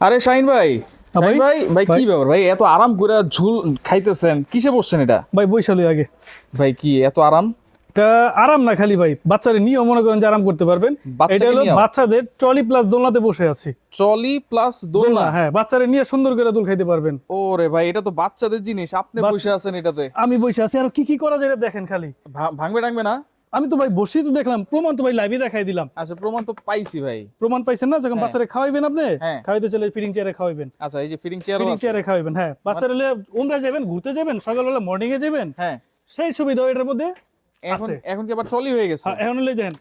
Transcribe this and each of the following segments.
আরে শাহিন ভাই হ্যাঁ ভাই? ভাই ভাই কি ব্যাপার? ভাই এত আরাম করে ঝুল খাইতেছেন কিসে বসছেন এটা? ভাই বৈশালী আগে। ভাই কি এত আরাম? এটা আরাম না খালি ভাই নিয়েও মনে করেন যে আরাম করতে পারবেন। এটা হলো বাচ্চাদের ট্রলি প্লাস দোলনাতে বসে আছি। ট্রলি প্লাস দোলনা? হ্যাঁ বাচ্চারা নিয়ে সুন্দর করে দোল খাইতে পারবেন। ওরে ভাই এটা তো বাচ্চাদের জিনিস আপনি বসে আছেন এটাতে। আমি বসে আছি আর কি কি করা যায় দেখেন খালি। ভাঙবে টাঙবে না? আমি তো ভাই বসেই তো দেখলাম প্রমাণ তো ভাই লাইভে দেখাই দিলাম। আচ্ছা প্রমাণ তো পাইছি ভাই। প্রমাণ পাইছেন না? যখন হ্যাঁ। বাচ্চারা খাওয়াইবেন আপনি? হ্যাঁ। খাওয়াইতে চলে ফিডিং চেয়ারে খাওয়াইবেন। আচ্ছা এই যে ফিডিং চেয়ারও ফিডিং চেয়ারে খাওয়াইবেন হ্যাঁ। বাচ্চারা উমরা যাবেন ঘুরতে যাবেন সকালবেলা মর্নিং এ যাবেন হ্যাঁ। সেই সুবিধা এটার মধ্যে এখন এখন কি আবার ট্রলি হয়ে গেছে? হ্যাঁ, এখন হলে দেন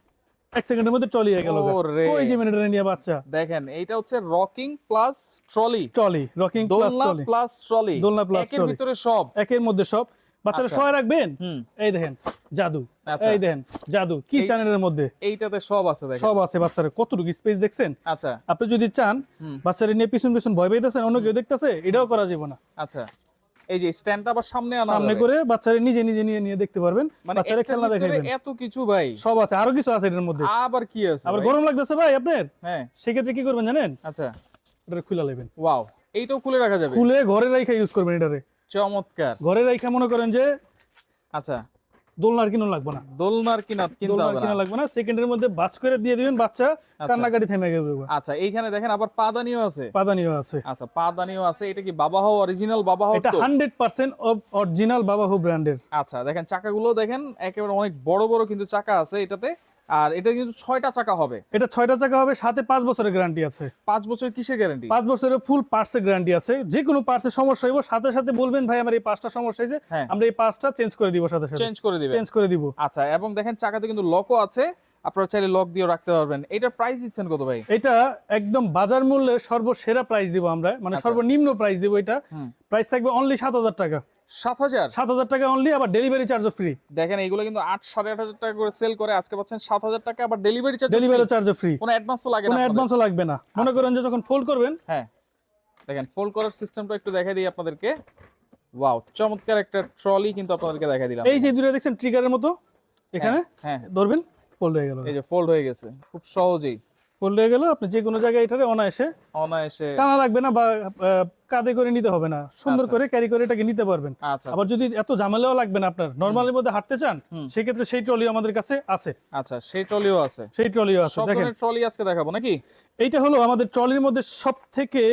এক সেকেন্ডের মধ্যে ট্রলি হয়ে গেল ওরে। ওই যে মিনিটের নিয়ে বাচ্চা? দেখেন এইটা হচ্ছে rocking plus trolley trolley rocking plus দোলনা ট্রলি প্লাস ট্রলি দোলনা plus একের ভিতরে সব। একের মধ্যে সব। বাচ্চারা আচ্ছা। সবাই রাখবেন? এই দেখেন জাদু। আচ্ছা। এই দেখেন জাদু। কি চ্যানেলের মধ্যে? এইটাতে সব আছে সব আছে বাচ্চারা কতটুকু স্পেস দেখছেন? আচ্ছা। আপনি যদি চান বাচ্চারা নিয়ে পিছন পিছন ভয় পাইতেছেন অন্য কেউ দেখতেছে এটাও করা যাবে না। আচ্ছা। এই যে স্ট্যান্ডটা আবার সামনে আনা সামনে করে বাচ্চারা নিজে নিজে নিয়ে নিয়ে দেখতে পারবেন। মানে বাচ্চারা খেলনা এত কিছু ভাই। সব আছে আরও কিছু আছে এটার মধ্যে। আবার কি আছে আবার গরম লাগতেছে ভাই আপনার? হ্যাঁ। সেক্ষেত্রে কি করবেন জানেন? আচ্ছা। এটা খুলে নেবেন ওয়াও এইটাও খুলে রাখা যাবে। খুলে ঘরে ইউজ করবেন এটারে। চমৎকার। ঘরে রাইখা মনে করেন যে আচ্ছা। দোলনার কিনো লাগবে না। দোলনার কিনা কিনতে কিনা লাগবে না। সেকেন্ডের মধ্যে বাস করে দিয়ে দিবেন বাচ্চা কান্নাকাটি থেমে গেবে আচ্ছা এইখানে দেখেন আবার পাদানিও আছে। পাদানিও আছে। আচ্ছা পাদানিও আছে। এটা কি বাবা হও অরিজিনাল বাবা হও এটা তো? হান্ড্রেড পার্সেন্ট অরিজিনাল বাবাহু ব্র্যান্ডের। আচ্ছা দেখেন চাকাগুলো দেখেন একেবারে অনেক বড় বড় কিন্তু চাকা আছে এটাতে। আর এটা কিন্তু ছয়টা চাকা হবে। এটা ছয়টা চাকা হবে সাথে পাঁচ বছরের গ্যারান্টি আছে। পাঁচ বছর কিসের গ্যারান্টি পাঁচ বছরের ফুল পার্টসের গ্যারান্টি আছে। যে কোনো পার্টসের সমস্যা হইব সাথে সাথে বলবেন ভাই আমার এই পাঁচটা সমস্যা হয়েছে হ্যাঁ। আমরা এই পাঁচটা চেঞ্জ করে দিব সাথে সাথে। চেঞ্জ করে দিব চেঞ্জ করে দিব। আচ্ছা এবং দেখেন চাকাতে কিন্তু লকও আছে। আপনারা চাইলে লক দিয়ে রাখতে পারবেন। এটার প্রাইস দিচ্ছেন কত ভাই? এটা একদম বাজার মূল্যে সর্বসেরা প্রাইস দিব আমরা। মানে আচ্ছা। সর্বনিম্ন প্রাইস দিব এটা। প্রাইস থাকবে অনলি সাত হাজার টাকা। সাত হাজার? সাত হাজার টাকা অনলি আবার ডেলিভারি চার্জও ফ্রি দেখেন এইগুলো কিন্তু আট সাড়ে আট হাজার টাকা করে সেল করে। আজকে পাচ্ছেন সাত হাজার টাকা আবার ডেলিভারি চার্জ ডেলিভারি চার্জও ফ্রি কোনো অ্যাডভান্সও লাগে না? অ্যাডভান্সও লাগবে না। মনে করেন যে যখন ফোল্ড করবেন হ্যাঁ। দেখেন ফোল্ড করার সিস্টেমটা একটু দেখাই দিই আপনাদেরকে। ওয়াও চমৎকার একটা ট্রলি কিন্তু আপনাদেরকে দেখাই দিলাম। এই যে দুটো দেখছেন ট্রিগারের মতো। এখানে হ্যাঁ। ধরবেন ফোল্ড হয়ে গেল। এই যে ফোল্ড হয়ে গেছে। খুব সহজেই। ফোল্ড হয়ে গেল আপনি যে কোনো জায়গায় এটারে অনায়াসে অনায়াসে টানা লাগবে না বা কাঁধে করে নিতে হবে না। সুন্দর আচ্ছা। করে ক্যারি করে এটাকে নিতে পারবেন। আচ্ছা আবার যদি এত ঝামেলাও লাগবে না আপনার নর্মালের মধ্যে হাঁটতে চান। সেক্ষেত্রে সেই ট্রলি আমাদের কাছে আছে। আচ্ছা সেই ট্রলিও আছে। সেই ট্রলিও আছে দেখেন। ট্রলি আজকে দেখাবো নাকি? এইটা হলো আমাদের ট্রলির মধ্যে সব থেকে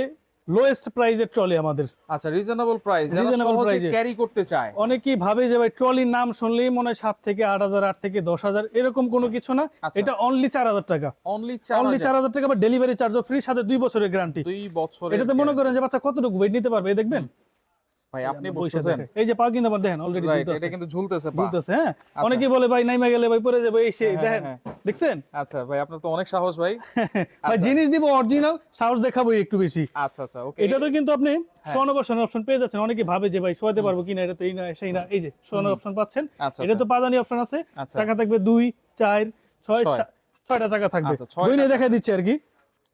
লোয়েস্ট প্রাইজের ট্রলি আমাদের। আচ্ছা রিজনেবল প্রাইস যারা Reasonable সহজে ক্যারি করতে চায়। অনেকেই ভাবে যে ভাই ট্রলির নাম শুনলেই মনে হয় সাত থেকে আট হাজার আট থেকে দশ হাজার এরকম কোনো কিছু না। আচ্ছা। এটা অনলি চার হাজার টাকা। অনলি অনলি চার চার হাজার টাকা বা ডেলিভারি চার্জও ফ্রি সাথে দুই বছরের গ্যারান্টি দুই বছর এটাতে মনে করেন যে বাচ্চা কতটুকু ওয়েট নিতে পারবে? এই দেখবেন? ভাই আপনি বসে বুঝতেছেন? দেখেন। এই যে পা কিন্তু আবার দেখেন অলরেডি এটা কিন্তু ঝুলতেছে পা। বুঝতেছে হ্যাঁ? অনেকেই বলে ভাই নাইমা গেলে ভাই পরে যাবে। এই সেই হ্যাঁ, দেখেন? হ্যাঁ, দেখছেন? আচ্ছা ভাই আপনার তো অনেক সাহস ভাই। ভাই জিনিস দিব অরিজিনাল সাহস দেখাবো একটু বেশি। আচ্ছা আচ্ছা ওকে এটাতে কিন্তু আপনি হ্যাঁ। বসানোর অপশন পেয়ে যাচ্ছেন। অনেকে ভাবে যে ভাই শোয়াতে পারব কিনা? এটা তো এই না সেই না। এই যে শোয়ানোর অপশন পাচ্ছেন। আচ্ছা এটা তো পাদানি অপশন আছে। আচ্ছা। চাকা থাকবে দুই চার ছয় ছয়। ছয়টা চাকা থাকবে। আচ্ছা, দুই নিয়ে দেখা দিচ্ছে আর কি।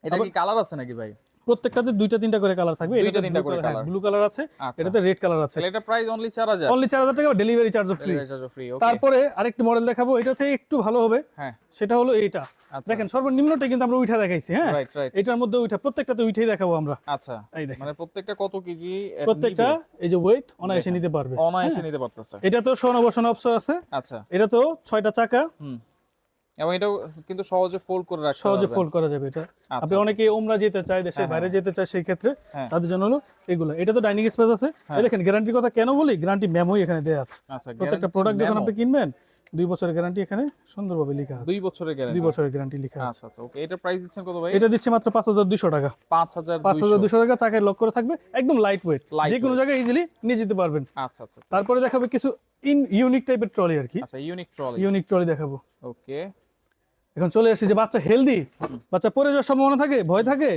এটা কি কালার আছে নাকি ভাই? প্রত্যেকটাতে দুইটা তিনটা করে কালার থাকবে। দুইটা তিনটা করে colour। ব্লু কালার আছে আচ্ছা। এটাতে রেড কালার আছে। এটা প্রাইস অনলি 4000 অনলি চার হাজার টাকা ডেলিভারি চার্জ ফ্রি তারপরে আরেকটি মডেল দেখাবো একটু ভালো হবে। হ্যাঁ। সেটা হলো এইটা। আচ্ছা। দেখেন সর্বনিম্নটা কিন্তু আমরা উঠা দেখাইছি হ্যাঁ? রাইট রাইট এটার মধ্যে উঠা প্রত্যেকটাতে উঠেই দেখাবো আমরা। আচ্ছা। এই দেখেন। মানে প্রত্যেকটা কত কেজি প্রত্যেকটা এই যে ওয়েট অনায়াসে। নিতে পারবে। অনায়াসে হ্যাঁ। নিতে পারতেছে। এটা তো সোনা বসানো অপশন আছে। আচ্ছা। এটা তো ছয়টা চাকা। হুম। এবং এটাও কিন্তু সহজে ফোল্ড করে রাখতে সহজে ফোল্ড করা যাবে এটা। আচ্ছা, আপনি অনেকে ওমরা যেতে চায় দেশের হ্যাঁ, বাইরে হ্যাঁ। যেতে চায় সেই ক্ষেত্রে হ্যাঁ। তাদের জন্য হলো এগুলো। এটা তো ডাইনিং স্পেস আছে। দেখেন গ্যারান্টির কথা কেন বলি? গ্যারান্টি মেমোই এখানে দেয়া আছে। আচ্ছা প্রত্যেকটা প্রোডাক্ট যখন আপনি কিনবেন দুই বছরের গ্যারান্টি এখানে সুন্দরভাবে লেখা আছে। দুই বছরের গ্যারান্টি দুই বছরের গ্যারান্টি লেখা আছে। আচ্ছা আচ্ছা ওকে এটা প্রাইস দিচ্ছেন কত ভাই? এটা দিচ্ছে মাত্র পাঁচ হাজার দুশো টাকা। 5200 পাঁচ হাজার দুশো টাকা চাকায় লক করে থাকবে। একদম লাইট ওয়েট যে কোনো জায়গায় ইজিলি নিয়ে যেতে পারবেন। আচ্ছা আচ্ছা আচ্ছা। তারপরে দেখাবে কিছু ইন ইউনিক টাইপের ট্রলি আর কি। আচ্ছা ইউনিক ট্রলি ইউনিক ট্রলি দেখাবো। ওকে এখন চলে আসি যে বাচ্চা হেলদি বাচ্চা পড়ে যাওয়ার সম্ভাবনা থাকে ভয় থাকে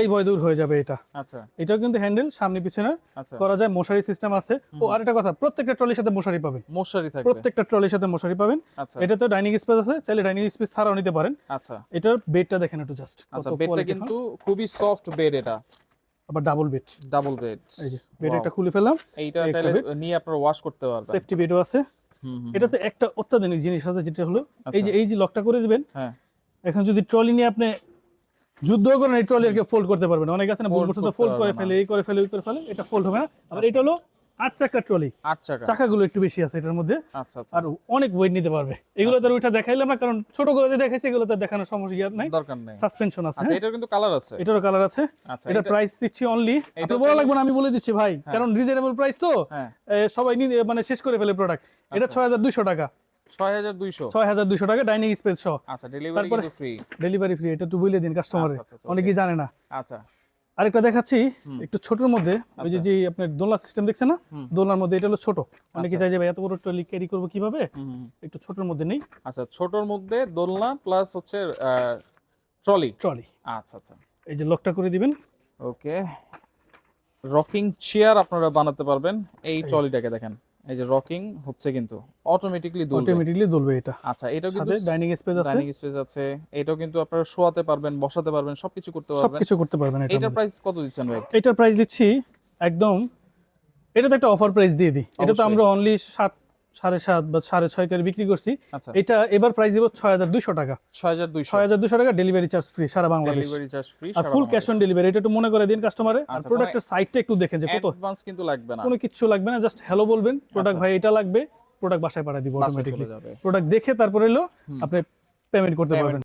এই ভয় দূর হয়ে যাবে এটা। আচ্ছা। এটাও কিন্তু হ্যান্ডেল সামনে পিছনে আচ্ছা। করা যায় মশারি সিস্টেম আছে। ও আরেকটা কথা প্রত্যেকটা ট্রলির সাথে মশারি পাবেন। মশারি থাকবে। প্রত্যেকটা ট্রলির সাথে মশারি পাবেন। আচ্ছা। এটাতে ডাইনিং স্পেস আছে চাইলে ডাইনিং স্পেস ছাড়াও নিতে পারেন। আচ্ছা। এটার বেডটা দেখেন একটু জাস্ট আচ্ছা বেডটা কিন্তু খুবই সফট বেড এটা। আবার ডাবল বেড ডাবল বেড এই যে বেড একটা খুলে ফেললাম। এইটা চাইলে নিয়ে আপনারা ওয়াশ করতে পারবেন। সেফটি বেডও আছে। এটাতে একটা অত্যাধুনিক জিনিস আছে যেটা হলো এই আচ্ছা। যে এই যে লকটা করে দিবেন হ্যাঁ। এখন যদি ট্রলি নিয়ে আপনি যুদ্ধ করেন এই ট্রলি ফোল্ড করতে পারবেন। অনেক আছে না বুলবুল ফোল্ড করে ফেলে এই করে ফেলে ওই করে ফেলে এটা ফোল্ড হবে না। আবার এটা হলো আট চাকা ট্রলি। আট চাকা। চাকাগুলো একটু বেশি আছে এটার মধ্যে। আচ্ছা আচ্ছা। আর অনেক ওয়েট নিতে পারবে। এগুলো তো ওইটা দেখাইলাম না কারণ ছোট দেখাইছে এগুলো তো দেখানোর সমস্যা নাই। দরকার নেই। সাসপেনশন আছে আচ্ছা হ্যাঁ? এটার কিন্তু কালার আছে। এটারও কালার আছে। আচ্ছা এটা প্রাইস দিচ্ছি অনলি এটা বলা লাগবে না আমি বলে দিচ্ছি ভাই। হ্যাঁ। কারণ রিজনেবল প্রাইস তো। হ্যাঁ। সবাই মানে শেষ করে ফেলে প্রোডাক্ট এটা আচ্ছা। ছয় হাজার দুইশো টাকা। ছয় হাজার দুইশো। ছয় হাজার দুইশো টাকা ডাইনিং স্পেস সহ। আচ্ছা ডেলিভারি ফ্রি ডেলিভারি ফ্রি এটা একটু বলে দিন কাস্টমারে অনেকেই জানে না। আচ্ছা। আরেকটা দেখাচ্ছি একটু ছোটর মধ্যে ওই যে আচ্ছা। যে আপনার দোলনা সিস্টেম দেখছেন না। দোলনার মধ্যে এটা হলো ছোট। অনেকে আচ্ছা। চাই যে ভাই এত বড় ট্রলি ক্যারি করব কীভাবে। একটু ছোটর মধ্যে নেই। আচ্ছা ছোটর মধ্যে দোলনা প্লাস হচ্ছে ট্রলি ট্রলি আচ্ছা আচ্ছা। এই যে লকটা করে দিবেন। ওকে রকিং চেয়ার আপনারা বানাতে পারবেন। এই। ট্রলিটাকে দেখেন। এই যে রকিং হচ্ছে কিন্তু অটোমেটিকলি দুলবে। অটোমেটিকলি দুলবে এটা। আচ্ছা এটাও কিন্তু ডাইনিং স্পেস আছে। ডাইনিং স্পেস আছে। এটাও কিন্তু আপনারা শোয়াতে পারবেন বসাতে পারবেন সবকিছু করতে পারবেন। সবকিছু করতে পারবেন এটা এটার প্রাইস কত দিচ্ছেন ভাই? এটার প্রাইস দিচ্ছি একদম এটা তো একটা অফার প্রাইস দিয়ে দিই। এটা তো আমরা অনলি সাত সাড়ে সাত বা সাড়ে ছয় করে বিক্রি করছি। আচ্ছা। এটা এবার প্রাইস দিব ছয় হাজার দুইশো টাকা। ছয় হাজার দুইশো। ছয় হাজার দুশো টাকা ডেলিভারি চার্জ ফ্রি সারা বাংলাদেশ। ডেলিভারি চার্জ ফ্রি আর ফুল ক্যাশ অন ডেলিভারি এটা একটু মনে করে দিন কাস্টমারে আর আচ্ছা, প্রোডাক্টের সাইটটা একটু দেখেন যে কত। অ্যাডভান্স কিন্তু লাগবে না। কোনো কিছু লাগবে না জাস্ট হ্যালো বলবেন প্রোডাক্ট আচ্ছা। ভাই এটা লাগবে প্রোডাক্ট বাসায় পাঠিয়ে দিব প্রোডাক্ট দেখে তারপরে আপনি পেমেন্ট করতে পারবেন।